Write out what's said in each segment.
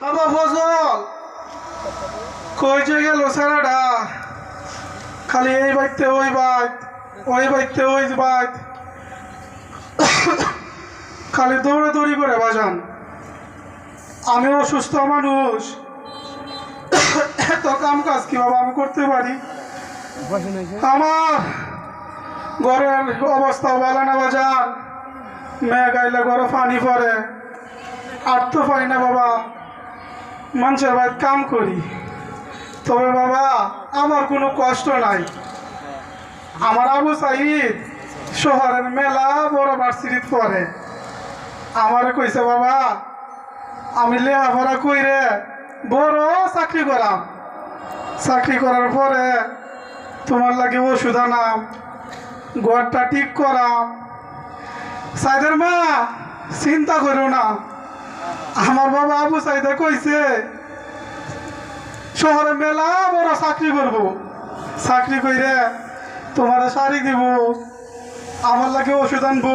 বাবা ফজল কই যে গেল সারাটা? খালি এই বাইতে ওই বাইত ওই বাইতে ওই বাইত খালি দৌড়াদৌড়ি করে বাজান। আমি অসুস্থ মানুষ। এত কাম কাজ কি বাবা আমি করতে পারি? আমার ঘরের অবস্থা ভালো না বাজান। মেঘ আইলে ঘরে পানি পড়ে। আর তো পারি না বাবা। মানুষের বাড়ি কাম করি। তবে বাবা, আমার কোনো কষ্ট নাই। আমার আবু সাহিদ শহরের মেলা বড় ভার্সিটিত পড়ে আমারে কইছে, বাবা, আমি লেখাপড়া কইরে বড় চাকরি করাম। চাকরি করার পরে তোমার লাগে ওষুধ আনাম, ঘরটা ঠিক করাম। সাইদের মা, চিন্তা করো না। আমার বাবা আবু সাইদে কইছে, শহরে মেলা বড় চাকরি করব। চাকরি কইরে তোমার শাড়ি দিব, আমার লাগে ওষুধ আনব।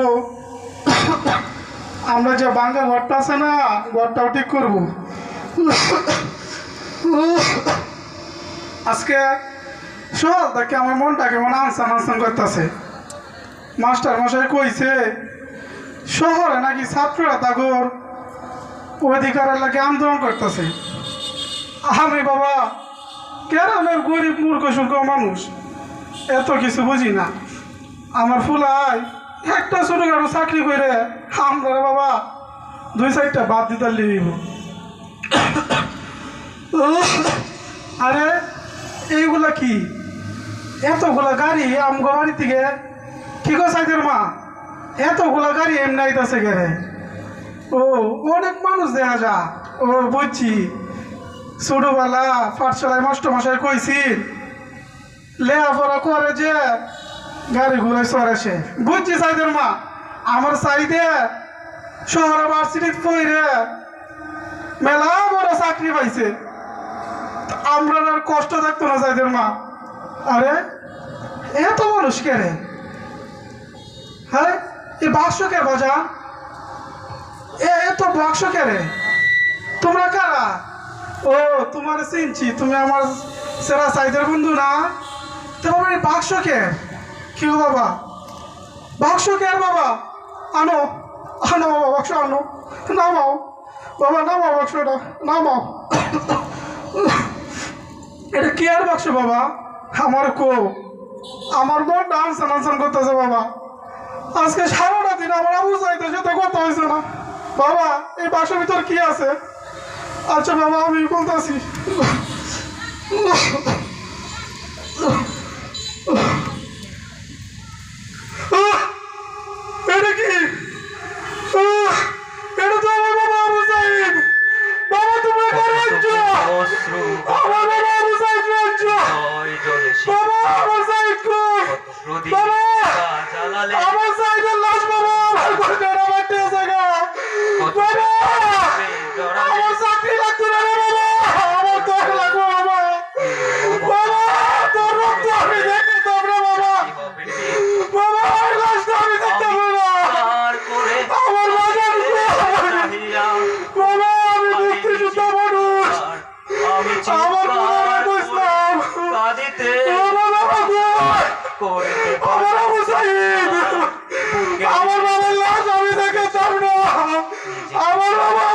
আমরা যে বাঙ্গা ঘরটা আছে না, ঘরটাও ঠিক করব। আজকে সকাল থেকে আমার মনটা কেমন আনসান আনসান করতেছে। মাস্টার মশাই কইছে, শহরে নাকি ছাত্ররা তাগর অধিকারের লাগে আন্দোলন করতেছে। আমি বাবা গ্রামের গরিব মূর্খ সুর্খ মানুষ, এত কিছু বুঝি না। আমার ফুলাই, একটা ছোটখাটো চাকরি করে আমরা বাবা, দুই চারটা বাদ দিতে লিব। আরে, এইগুলা কি? এতগুলা গাড়ি আমগো বাড়ি থেকে, কি গো সাইদের মা? এতগুলা গাড়ি এমনি আইতাছে গেরে ও, অনেক মানুষ দেখা যা। ও, বুঝছি। ছোটবেলা পাঠশালায় মাস্টারমশাই কইছি, লেখাপড়া করে যে গাড়ি ঘুরে চড়ে সে। বুঝছি সাইদের মা, আমার সাইডে শহরে ভার্সিটিত পইরে মেলা বড় চাকরি পাইছে। আমরা আর কষ্ট থাকতো না সাইদের মা। আরে, এত মানুষ কে রে? হ্যাঁ এ বাক্স কে বাজা এ এত বাক্স কে রে তোমরা কারা? ও, তোমার চিনছি তুমি আমার সেরা সাইদের বন্ধু না? তো বাবা বাক্স কে? কি বাবা? বাক্স কে বাবা? আনো আনো বাবা, বাক্স আনো। নামাও। বাবা, নামাও বাক্সটা, নামাও। এটা কি আর বাক্স বাবা? আমার কো আমার বোন ডান্স আনসান করতেছে বাবা। আজকে সারাটা দিন আমার আবু চাইতে সে তো কথা হয়েছে না। বাবা এই বাসার ভিতর কি আছে? আচ্ছা বাবা আমি বলতেছি। এটা কি? এটা আমার বাবা বাবা তুমি আমার আমার বাবা বাবা বাবা আমার আমার বাবার লাশ আমি দেখে চাব না। আমার বাবা